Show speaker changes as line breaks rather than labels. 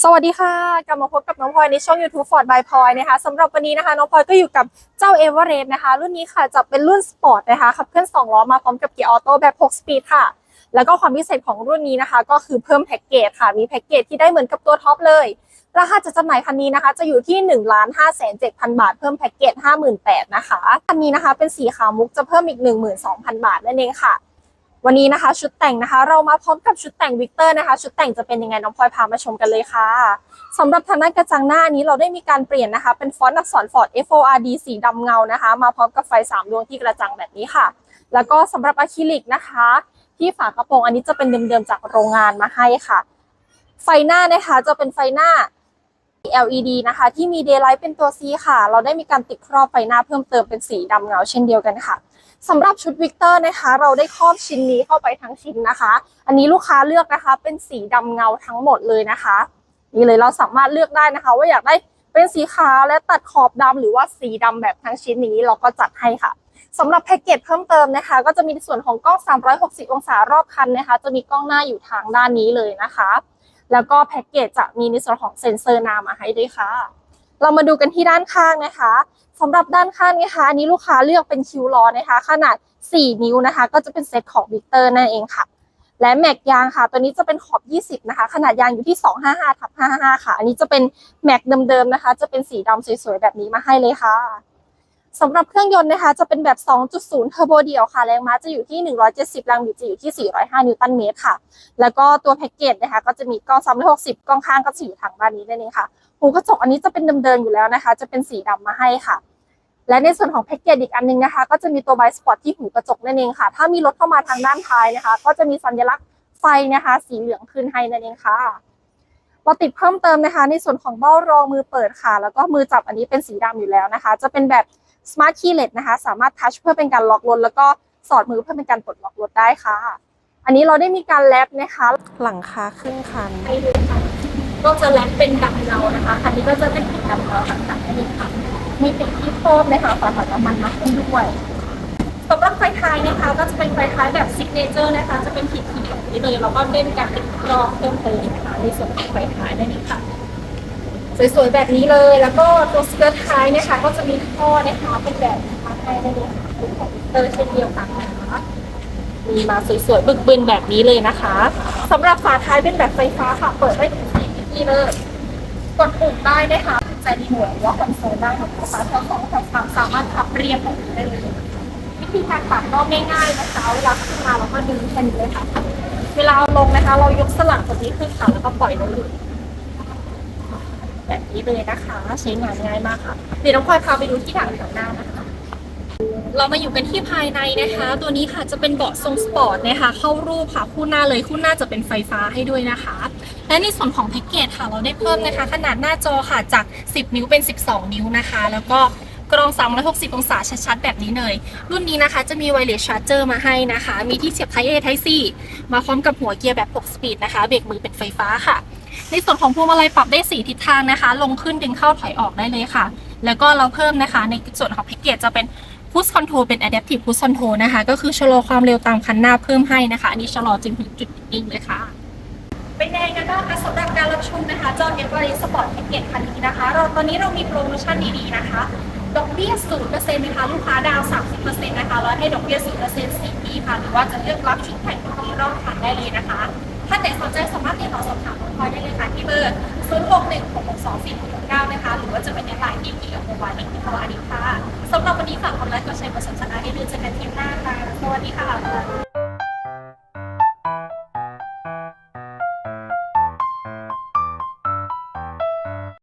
สวัสดีค่ะกลับมาพบกับน้องพลอยในช่อง YouTube Ford by พลอยนะคะสำหรับวันนี้นะคะน้องพลอยก็อยู่กับเจ้า e v e r e s t นะคะ รุ่นนี้ค่ะจะเป็นรุ่นสปอร์ตนะคะขับเคลื่อน2ล้อมาพร้อมกับเกียร์ออโต้แบบ 6 สปีดค่ะ แล้วก็ความพิเศษของรุ่นนี้นะคะ ก็คือเพิ่มแพ็กเกจค่ะ มีแพ็กเกจที่ได้เหมือนกับตัวท็อปเลย ราคาจะจำหน่ายคันนี้นะคะ จะอยู่ที่ 1 5 7 0 0 0 บาท เพิ่มแพ็กเกจ 58,000นะคะคันนี้นะคะเป็นสีขาวมุกจะเพิ่มอีก 12,000 บาทนั่นเองค่ะ วันนี้นะคะ ชุดแต่งนะคะ เรามาพร้อมกับชุดแต่งวิกเตอร์นะคะ ชุดแต่งจะเป็นยังไงน้องพลอยพามาชมกันเลยค่ะสำหรับทางด้านกระจังหน้านี้เราได้มีการเปลี่ยนนะคะ เป็นฟอนต์อักษร Ford FORD สีดำเงานะคะ มาพร้อมกับไฟ3ดวงที่กระจังแบบนี้ค่ะ แล้วก็สำหรับอะคริลิกนะคะ ที่ฝากระโปรงอันนี้จะเป็นเดิมๆจากโรงงานมาให้ค่ะ ไฟหน้านะคะจะเป็นไฟหน้า LED นะคะ ที่มี daylight เป็นตัว C ค่ะ เราได้มีการติดครอบไฟหน้าเพิ่มเติมเป็นสีดำเงาเช่นเดียวกันค่ะ สำหรับชุดวิกเตอร์นะคะ เราได้ครอบชิ้นนี้เข้าไปทั้งชิ้นนะคะ อันนี้ลูกค้าเลือกนะคะ เป็นสีดำเงาทั้งหมดเลยนะคะ นี่เลยเราสามารถเลือกได้นะคะ ว่าอยากได้เป็นสีขาวและตัดขอบดำหรือว่าสีดำแบบทั้งชิ้นนี้เราก็จัดให้ค่ะสำหรับแพ็กเกจเพิ่มเติมนะคะ ก็จะมีในส่วนของกล้อง 360 องศารอบคันนะคะ จะมีกล้องหน้าอยู่ทางด้านนี้เลยนะคะ แล้วก็แพ็กเกจจะมีในส่วนของเซ็นเซอร์นามาให้ด้วยค่ะ เรามาดูกันที่ด้านข้างนะคะสำหรับด้านข้างนะคะอันนี้ลูกค้าเลือกเป็นคิวล้อนะคะ ขนาด 4 นิ้วนะคะ ก็จะเป็นเซตของวิกเตอร์นั่นเองค่ะ และแม็กยางค่ะ ตัวนี้จะเป็นขอบ 20 นะคะ ขนาดยางอยู่ที่ 255ทับ55 ค่ะ อันนี้จะเป็นแม็กเดิมๆนะคะ จะเป็นสีดำสวยๆแบบนี้มาให้เลยค่ะ สำหรับเครื่องยนต์นะคะจะเป็นแบบ 2.0 เทอร์โบเดียวค่ะ แรงม้าจะอยู่ที่ 170 แรงบิดจะอยู่ที่ 405 นิวตันเมตรค่ะ แล้วก็ตัวแพ็กเกจนะคะก็จะมีกล้อง 360 กล้องข้างก็จะอยู่ทางด้านนี้นั่นเองค่ะ หูกระจกอันนี้จะเป็นเดิมๆอยู่แล้วนะคะ จะเป็นสีดำมาให้ค่ะ และในส่วนของแพ็กเกจอีกอันนึงนะคะ ก็จะมีตัวไบสปอร์ตที่หูกระจกนั่นเองค่ะ ถ้ามีรถเข้ามาทางด้านท้ายนะคะ ก็จะมีสัญลักษณ์ไฟนะคะ สีเหลืองขึ้นให้นั่นเองค่ะเราติดเพิ่มเติมนะคะ ในส่วนของเบ้ารองมือเปิดค่ะ แล้วก็มือจับอันนี้เป็นสีดำอยู่แล้วนะคะ จะเป็นแบบ Smart Keyless นะคะ สามารถทัชเพื่อเป็นการล็อกรถแล้วก็สอดมือเพื่อเป็นการปลดล็อกรถได้ค่ะ อันนี้เราได้มีการแลปนะคะ หลังคาครึ่งคันให้ดูค่ะก็จะแลปเป็นดำเงานะคะคันนี้ก็จะเป็นสีดำเงาต่างๆนั่นเองค่ะมีติดที่ครอบนะคะฝาถังน้ำมันมาให้ด้วยสำหรับไฟท้ายนะคะ ก็จะเป็นไฟท้ายแบบซิกเนเจอร์นะคะ จะเป็นขีดๆแบบนี้เลยแล้วก็ได้มีการติดกรอบเพิ่มเติมนะคะในส่วนของไฟท้ายนั่นเองค่ะ สวยๆแบบนี้เลย แล้วก็ตัวสเกิร์ตท้ายเนะคะก็จะมีท่อนะคะเป็นแบบนะคะให้ได้เลยเป็นของเตอร์เช่นเดียวกันนะคะมีมาสวยๆบึกบึนแบบนี้เลยนะคะสำหรับฝาท้ายเป็นแบบไฟฟ้าค่ะ เปิดได้ถึงสี่วิธีเลยกดปุ่มได้นะคะใจรีโมทหรือว่าคอนโซลได้นะคะทั้งสองทั้งสามสามารถพับเรียบแบบนี้ได้เลย วิธีการปัดก็ง่ายๆนะคะเวลาขึ้นมาเราก็ดึงแค่นี้เลยค่ะ เวลาเอาลงนะคะ เรายกสลักตัวนี้ขึ้นค่ะแล้วก็ปล่อยลงเลย แบบนี้เลยนะคะ ใช้งานง่ายมากค่ะ เดี๋ยวน้องพลอยพาไปดูที่ถังแถวหน้านะคะ เรามาอยู่กันที่ภายในนะคะ ตัวนี้ค่ะจะเป็นเบาะทรงสปอร์ตนะคะ เข้ารูปค่ะคู่หน้าเลยคู่หน้าจะเป็นไฟฟ้าให้ด้วยนะคะ และในส่วนของแพ็กเกจค่ะเราได้เพิ่มนะคะ ขนาดหน้าจอค่ะจาก 10 นิ้วเป็น 12 นิ้วนะคะ แล้วก็กรอง 360 องศาชัดๆ แบบนี้เลย รุ่นนี้นะคะจะมีไวเลสชาร์เจอร์มาให้นะคะ มีที่เสียบ Type A Type C มาพร้อมกับหัวเกียร์แบบ 6 สปีดนะคะ เบรกมือเป็นไฟฟ้าค่ะ ในส่วนของพวงมาลัยปรับได้ 4 ทิศทางนะคะ ลงขึ้นดึงเข้าถอยออกได้เลยค่ะ แล้วก็เราเพิ่มนะคะ ในส่วนของแพ็กเกจจะเป็น Push Control เป็น Adaptive Push Control นะคะ ก็คือชะลอความเร็วตามคันหน้าเพิ่มให้นะคะ อันนี้ชะลอจนถึงจุดนิ่งเลยค่ะเป็นยังไงกันบ้างคะสำหรับการรับชมนะคะจอเอเวอร์สปอร์ตแพ็กเกจคันนี้นะคะ เราตอนนี้เรามีโปรโมชั่นดีๆนะคะดอกเบี้ย0%นย์เปอร์เซ็นนะคะ ลูกค้าดาวน์30%นนะคะ แล้วให้ดอกเบี้ย0% 4ปีค่ะ หรือว่าจะเลือกรับชุดแต่งที่รอบคันได้เลยนะคะ ถ้าไหนสนใจสามารถติดต่อสอบถามคุณพลอยได้เลยค่ะที่เบอร์ 061662469 นะคะ หรือว่าจะเป็นในไลน์ที่มีกับโมบายอีกที่สวัสดีค่ะสำหรับวันนี้ฝากกดไลค์กดแชร์กดสมัครให้ดูเจอกันทีหน้าค่ะสวัสดีค่ะ